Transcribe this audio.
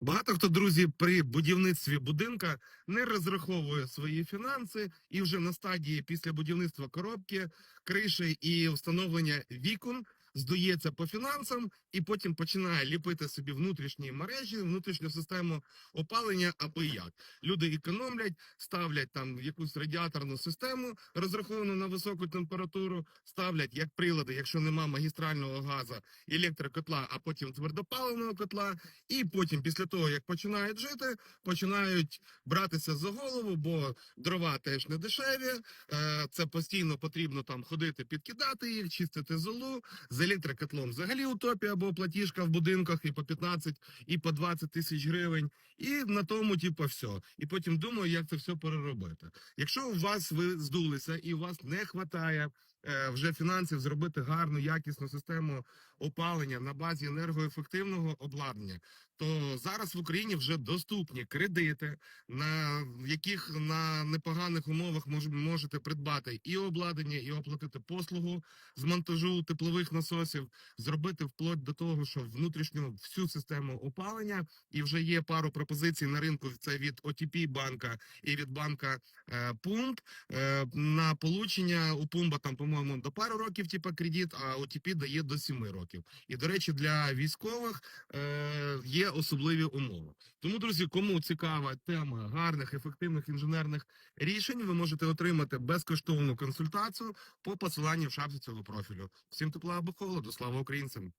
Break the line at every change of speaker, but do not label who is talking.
Багато хто, друзі, при будівництві будинка не розраховує свої фінанси і вже на стадії після будівництва коробки, криші і встановлення вікон здується по фінансам і потім починає ліпити собі внутрішні мережі, внутрішню систему опалення аби як. Люди економлять, ставлять там якусь радіаторну систему, розраховану на високу температуру, ставлять як прилади, якщо нема магістрального газу, електрокотла, а потім твердопаливного котла. І потім, після того, як починають жити, починають братися за голову, бо дрова теж не дешеві. Е, це постійно потрібно там ходити, підкидати їх, чистити золу. Електрокотлом взагалі утопія, бо платіжка в будинках і по 15, і по 20 тисяч гривень. І на тому, типу, все. І потім думаю, як це все переробити. Якщо у вас ви здулися і у вас не вистачає вже фінансів зробити гарну, якісну систему опалення на базі енергоефективного обладнання, то зараз в Україні вже доступні кредити, на яких на непоганих умовах мож, можете придбати і обладнання, і оплатити послугу з монтажу теплових насосів, зробити вплоть до того, що внутрішню всю систему опалення, і вже є пару пропозицій на ринку. Це від OTP банка і від банка е, Пумп. Е, на получення у Пумба там, по-моєму, до пару років, типа кредит, а OTP дає до 7 років. І до речі, для військових е, є особливі умови. Тому, друзі, кому цікава тема гарних ефективних інженерних рішень, ви можете отримати безкоштовну консультацію по посиланню в шапці цього профілю. Всім тепла або холоду, слава українцям!